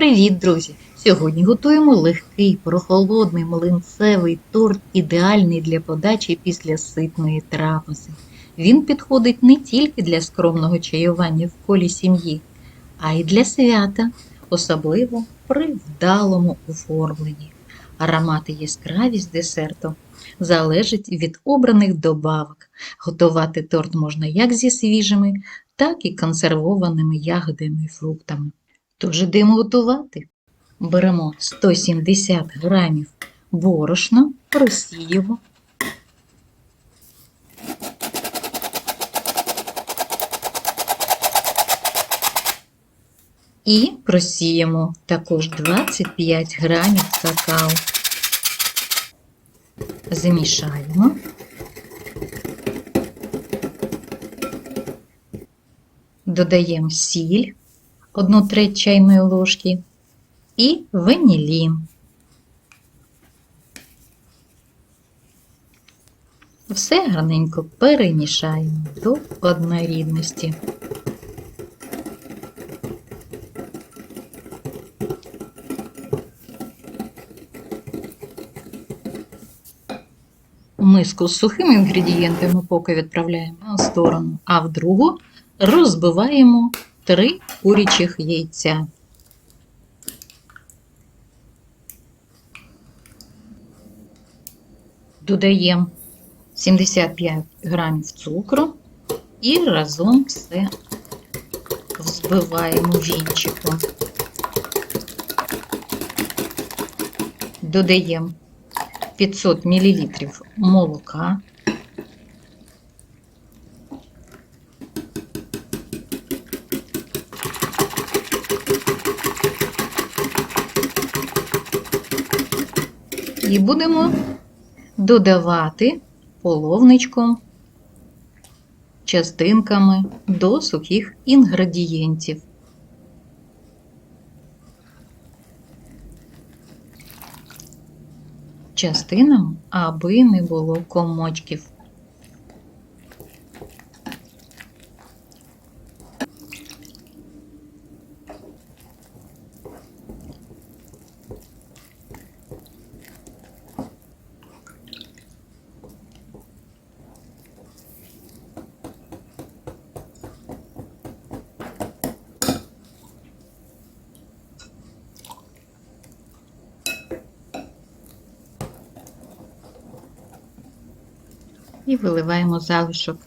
Привіт, друзі! Сьогодні готуємо легкий прохолодний млинцевий торт, ідеальний для подачі після ситної трапези. Він підходить не тільки для скромного чаювання в колі сім'ї, а й для свята, особливо при вдалому оформленні. Аромат і яскравість десерту залежить від обраних добавок. Готувати торт можна як зі свіжими, так і консервованими ягодами і фруктами. Тож ідемо готувати. Беремо 170 грамів борошна, просіємо. І просіємо також 25 грамів какао. Замішаємо. Додаємо сіль 1 треть чайної ложки і ванілін. Все гарненько перемішаємо до однорідності. Миску з сухими інгредієнтами поки відправляємо на сторону, а в другу розбиваємо 3 курячих яйця. Додаємо 75 грамів цукру і разом все взбиваємо вінчиком. Додаємо 500 мл молока. І будемо додавати половничком частинками до сухих інгредієнтів. Частинам, аби не було комочків. І виливаємо залишок.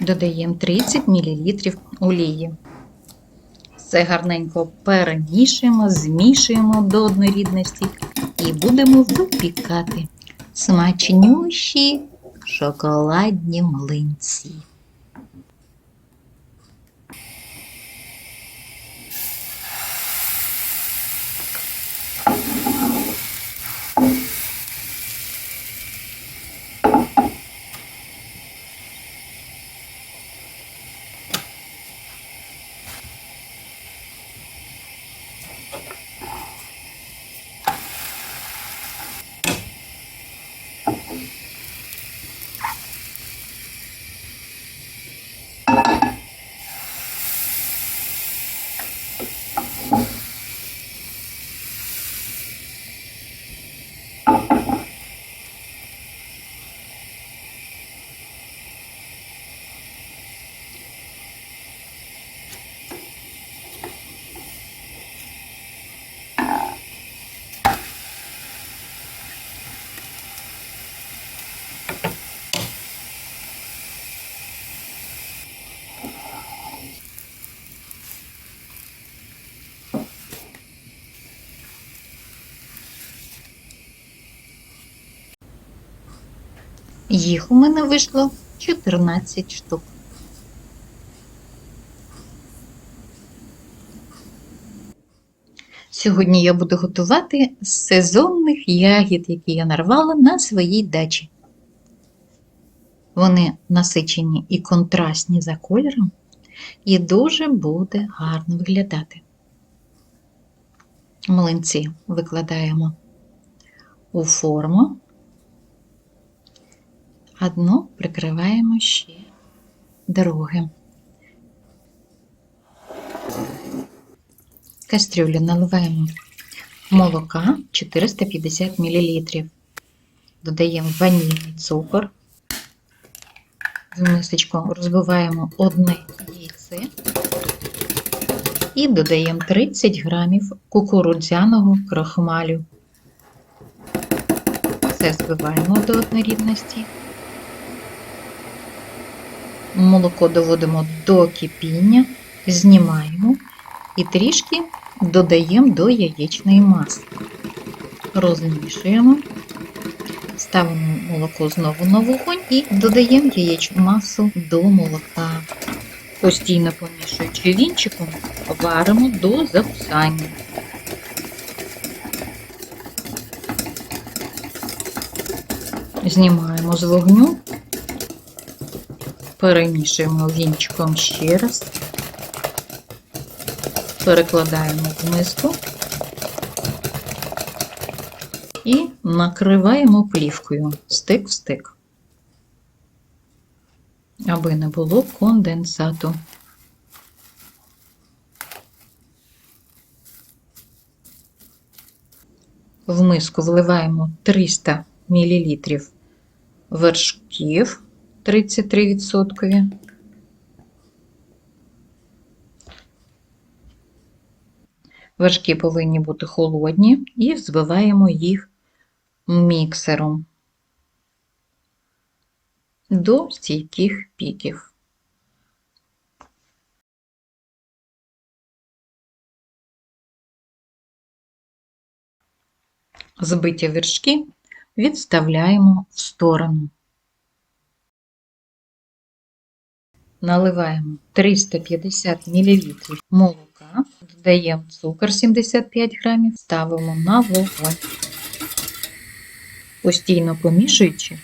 Додаємо 30 мл олії. Все гарненько перемішуємо, змішуємо до однорідності і будемо випікати смачнющі шоколадні млинці. Їх у мене вийшло 14 штук. Сьогодні я буду готувати з сезонних ягід, які я нарвала на своїй дачі. Вони насичені і контрастні за кольором, і дуже буде гарно виглядати. Млинці викладаємо у форму, а дно прикриваємо ще другим. Кастрюлю наливаємо молока 450 мл. Додаємо ванільний цукор. В мисочку розбиваємо одне яйце і додаємо 30 грамів кукурудзяного крохмалю. Все збиваємо до однорідності. Молоко доводимо до кипіння, знімаємо і трішки додаємо до яєчної маси. Розмішуємо, ставимо молоко знову на вогонь і додаємо яєчну масу до молока. Постійно помішуючи вінчиком, варимо до загусання. Знімаємо з вогню, перемішуємо вінчиком ще раз, перекладаємо в миску. І накриваємо плівкою. Стик в стик, аби не було конденсату. В миску вливаємо 300 мл вершків 33%. Вершки повинні бути холодні і збиваємо їх міксером до стійких піків. Збиті вершки відставляємо в сторону. Наливаємо 350 мл молока, додаємо цукор 75 грамів, ставимо на вогонь. Постійно помішуючи,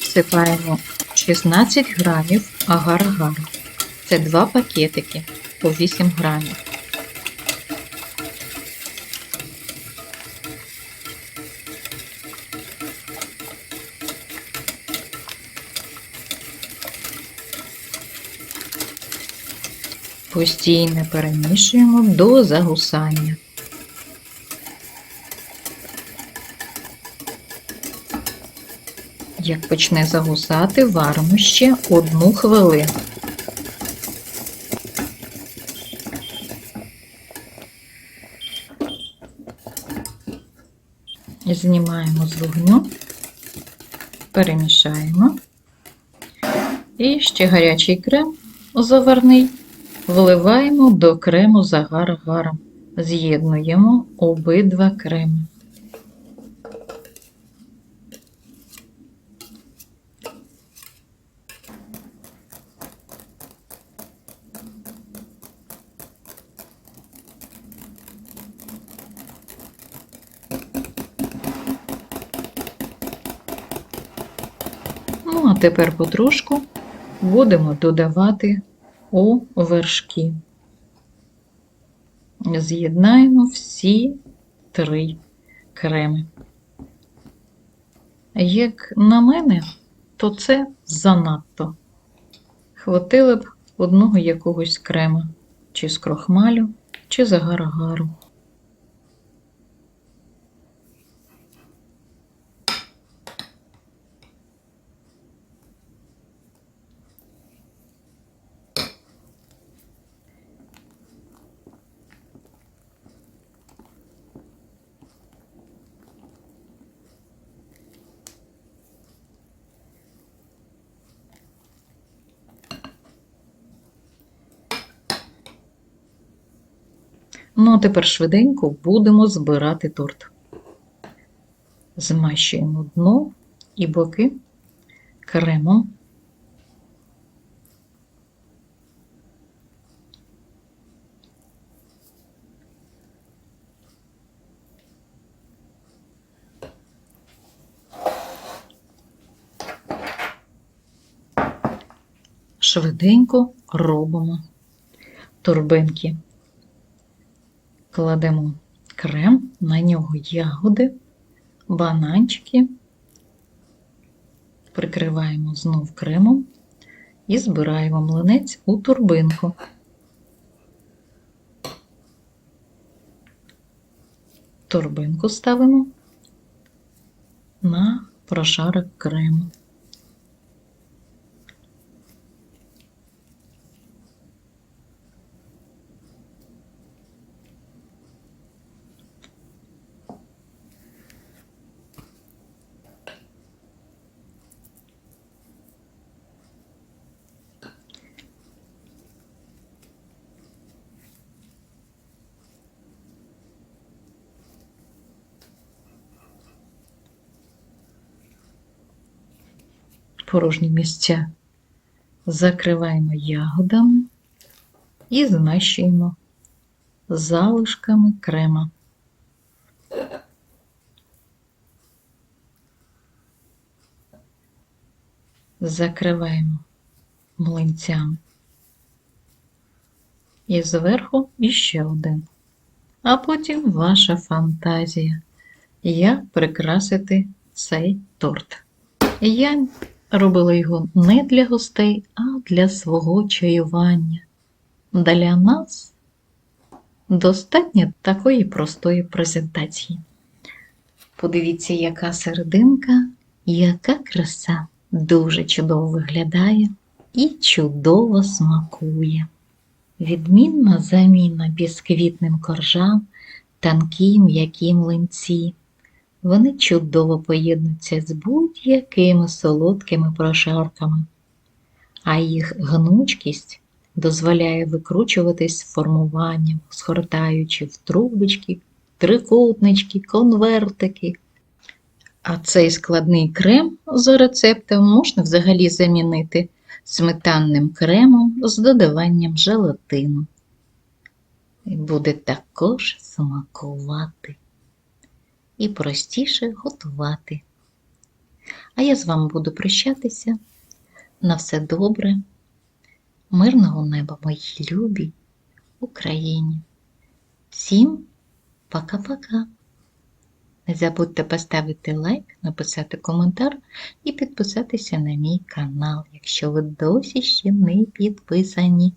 всипаємо 16 грамів агар-агару. Це два пакетики по 8 грамів. Постійно перемішуємо до загусання. Як почне загусати, варимо ще одну хвилину. Знімаємо з вогню, перемішаємо. І ще гарячий крем заварний вливаємо до крему з агар-агаром. З'єднуємо обидва креми. Ну, а тепер потрошку будемо додавати у вершки. З'єднаємо всі три креми. Як на мене, то це занадто. Хватило б одного якогось крема, чи з крохмалю, чи з агар-агару. Ну, а тепер швиденько будемо збирати торт. Змащуємо дно і боки кремом. Швиденько робимо торбинки. Кладемо крем, на нього ягоди, бананчики, прикриваємо знов кремом і збираємо млинець у турбинку. Торбинку ставимо на прошарок крему. Порожні місця закриваємо ягодами і змащуємо залишками крема. Закриваємо млинцями. І зверху іще один. А потім ваша фантазія. Як прикрасити цей торт. Я робила його не для гостей, а для свого чаювання. Для нас достатньо такої простої презентації. Подивіться, яка серединка, яка краса, дуже чудово виглядає і чудово смакує. Відмінна заміна бісквітним коржам, тонкі м'які млинці. Вони чудово поєднуються з будь-якими солодкими прошарками, а їх гнучкість дозволяє викручуватись формуванням, згортаючи в трубочки, трикутнички, конвертики. А цей складний крем за рецептом можна взагалі замінити сметанним кремом з додаванням желатину. І буде також смакувати і простіше готувати. А я з вами буду прощатися. На все добре, мирного неба, моїй любій Україні. Всім пока-пока. Не забудьте поставити лайк, написати коментар і підписатися на мій канал, якщо ви досі ще не підписані.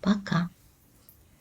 Пока!